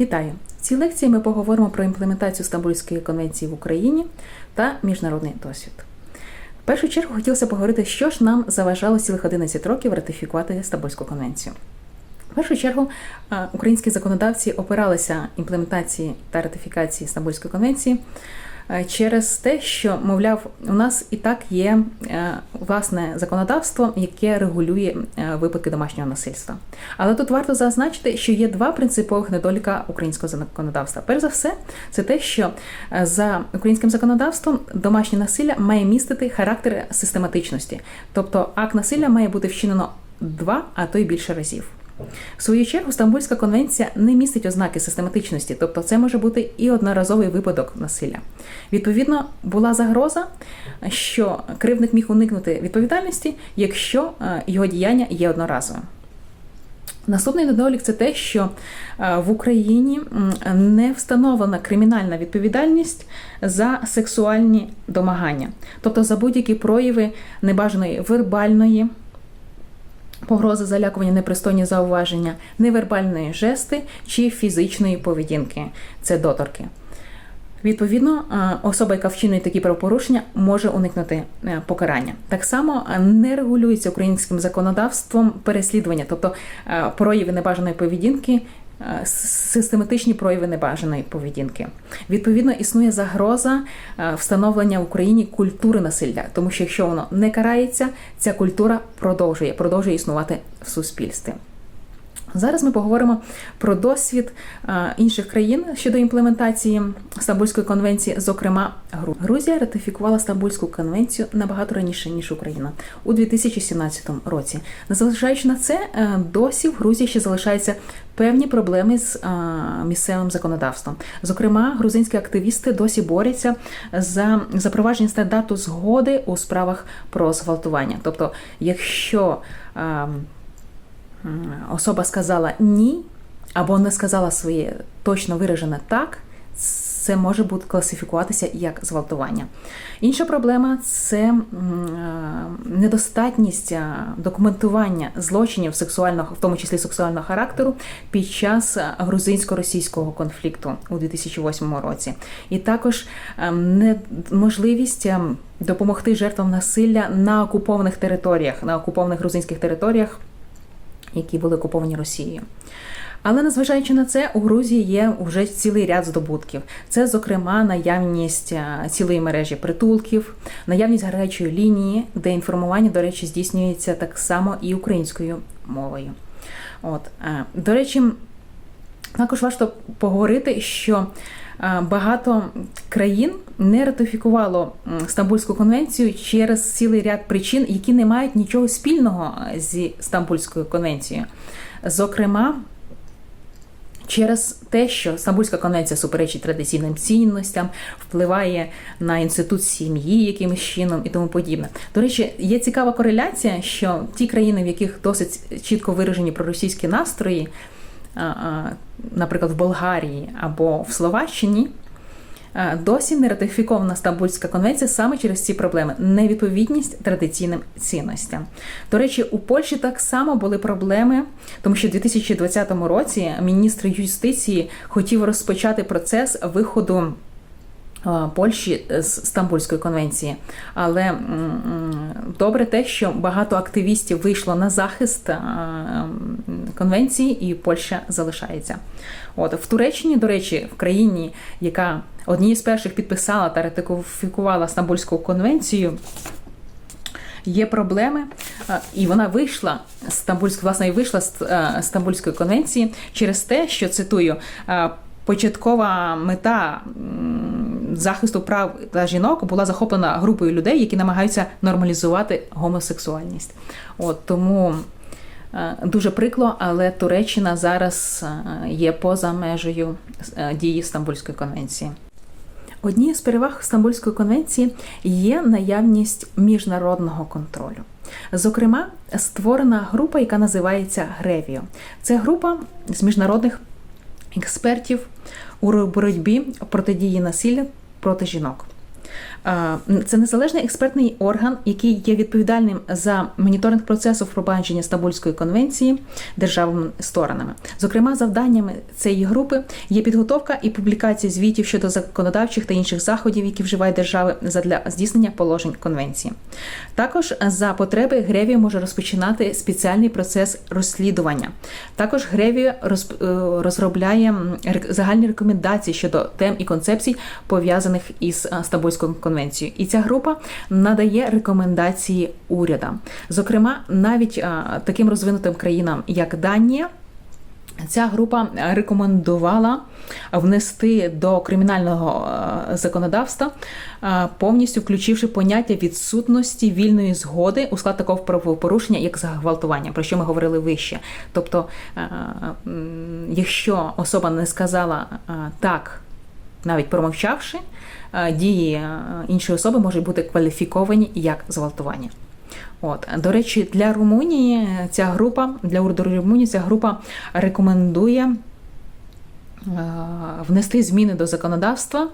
Вітаю! В цій лекції ми поговоримо про імплементацію Стамбульської конвенції в Україні та міжнародний досвід. В першу чергу хотілося поговорити, що ж нам заважало цілих 11 років ратифікувати Стамбульську конвенцію. В першу чергу українські законодавці опиралися імплементації та ратифікації Стамбульської конвенції через те, що, мовляв, у нас і так є е, власне законодавство, яке регулює е, випадки домашнього насильства. Але тут варто зазначити, що є два принципових недоліка українського законодавства. Перш за все, це те, що е, за українським законодавством домашнє насилля має містити характер систематичності, тобто акт насилля має бути вчинено два, а то й більше разів. В свою чергу, Стамбульська конвенція не містить ознаки систематичності, тобто це може бути і одноразовий випадок насилля. Відповідно, була загроза, що кривдник міг уникнути відповідальності, якщо е, його діяння є одноразовим. Наступний недолік це те, що е, в Україні не встановлена кримінальна відповідальність за сексуальні домагання, тобто за будь-які прояви небажаної вербальної погрози, залякування, непристойні зауваження, невербальної жести чи фізичної поведінки це доторки. Відповідно, е, особа, яка вчинює такі правопорушення, може уникнути е, покарання. Так само е, не регулюється українським законодавством переслідування, тобто прояви небажаної поведінки. Е, Систематичні прояви небажаної поведінки. Відповідно, існує загроза е, встановлення в Україні культури насилля, тому що якщо воно не карається, ця культура продовжує, продовжує існувати в суспільстві. Зараз ми поговоримо про досвід е, інших країн щодо імплементації Стамбульської конвенції, зокрема Грузія ратифікувала Стамбульську конвенцію набагато раніше ніж Україна у 2017 році. Незважаючи на це, е, досі в Грузії ще залишаються певні проблеми з е, місцевим законодавством. Зокрема, грузинські активісти досі борються за запровадження стандарту згоди у справах про зґвалтування. Тобто, якщо е, м, особа сказала ні, або не сказала своє точно виражене так, це може бути класифікуватися як зґвалтування. Інша проблема це е, недостатність е, документування злочинів сексуального, в тому числі сексуального характеру, під час е, грузинсько-російського конфлікту у 2008 році. І також неможливість е, допомогти жертвам насилля на окупованих територіях, на окупованих грузинських територіях які були окуповані Росією. Але незважаючи на це, у Грузії є вже цілий ряд здобутків. Це, зокрема, наявність е, цілої мережі притулків, наявність гарячої лінії, де інформування, до речі, здійснюється так само і українською мовою. От, е, до речі, також варто поговорити, що е, багато країн не ратифікувало Стамбульську конвенцію через цілий ряд причин, які не мають нічого спільного е, зі Стамбульською конвенцією. Зокрема, Через те, що Стамбульська конвенція суперечить традиційним цінностям, впливає на інститут сім'ї якимось чином і тому подібне. До речі, є цікава кореляція, що ті країни, в яких досить чітко виражені проросійські настрої, наприклад, в Болгарії або в Словаччині, досі не ратифікована Стамбульська конвенція саме через ці проблеми невідповідність традиційним цінностям. До речі, у Польщі так само були проблеми, тому що в 2020 році міністр юстиції хотів розпочати процес виходу. А, Польщі з Стамбульської конвенції, але добре те, що багато активістів вийшло на захист конвенції, і Польща залишається. От в Туреччині, до речі, в країні, яка однією з перших підписала та ратифікувала Стамбульську конвенцію, є проблеми, е, і вона вийшла з Стамбульської, власне, і вийшла з е, Стамбульської конвенції через те, що цитую. е, Початкова мета захисту прав та жінок була захоплена групою людей, які намагаються нормалізувати гомосексуальність. От тому е, дуже прикло, але Туреччина зараз е, є поза межею е, дії Стамбульської конвенції. Однією з переваг Стамбульської конвенції є наявність міжнародного контролю. Зокрема, створена група, яка називається Гревіо. Це група з міжнародних експертів у боротьбі протидії насилля проти жінок. Е, Це незалежний експертний орган, який є відповідальним за моніторинг процесу впровадження Стамбульської конвенції державами сторонами. Зокрема, завданнями цієї групи є підготовка і публікація звітів щодо законодавчих та інших заходів, які вживають держави задля здійснення положень конвенції. Також за потреби Гревія може розпочинати спеціальний процес розслідування. Також Гревія е, розробляє загальні рекомендації щодо тем і концепцій, пов'язаних із е, Стамбульською конвенцією. І ця група надає рекомендації урядам. Зокрема, навіть таким розвинутим країнам, як Данія. Ця група рекомендувала внести до кримінального законодавства, повністю включивши поняття відсутності вільної згоди у склад такого правопорушення, як зґвалтування, про що ми говорили вище. Тобто, якщо особа не сказала так, навіть промовчавши, е, дії е, іншої особи можуть бути кваліфіковані як зґвалтування. От до речі, для Румунії ця група для уряду Румунії ця група рекомендує. е, Внести зміни до законодавства,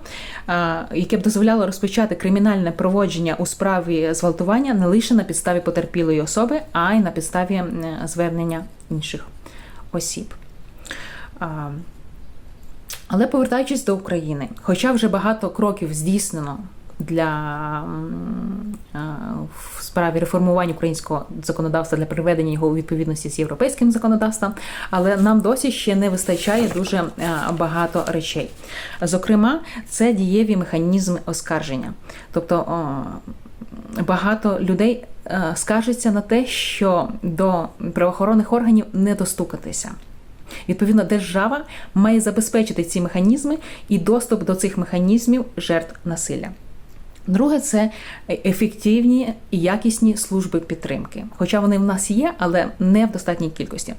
яке б дозволяло розпочати кримінальне проводження у справі зґвалтування не лише на підставі потерпілої особи, а й на підставі звернення інших осіб. Але повертаючись до України, хоча вже багато кроків здійснено для в справі реформування українського законодавства для приведення його у відповідності з європейським законодавством, але нам досі ще не вистачає дуже е, багато речей. Зокрема, це дієві механізми оскарження. Тобто багато людей е, скаржаться на те, що до правоохоронних органів не достукатися. Відповідно, держава має забезпечити ці механізми і доступ до цих механізмів жертв насилля. Друге, це ефективні і якісні служби підтримки. Хоча вони в нас є, але не в достатній кількості.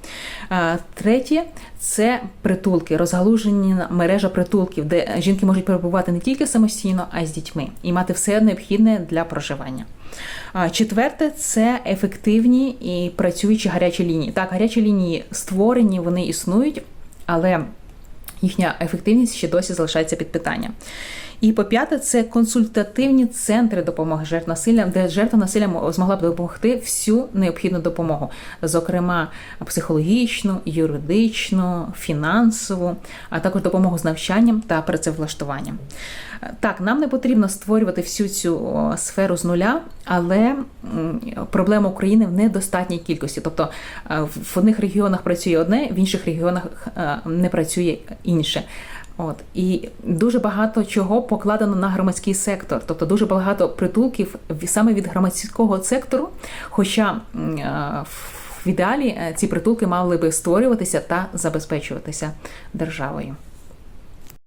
Третє це притулки, розгалужена мережа притулків, де жінки можуть перебувати не тільки самостійно, а й з дітьми і мати все необхідне для проживання. Четверте це ефективні і працюючі гарячі лінії. Так, гарячі лінії створені, вони існують, але їхня ефективність ще досі залишається під питанням. І по п'яте, це консультативні центри допомоги жертв насилля, де жертва насилля змогла б допомогти всю необхідну допомогу, зокрема психологічну, юридичну, фінансову, а також допомогу з навчанням та працевлаштуванням. Так, нам не потрібно створювати всю цю сферу з нуля, але проблема України в недостатній кількості. Тобто е, в одних регіонах працює одне, в інших регіонах е, не працює інше. От і дуже багато чого покладено на громадський сектор, тобто дуже багато притулків саме від громадського сектору. Хоча е, в ідеалі е, ці притулки мали би створюватися та забезпечуватися державою.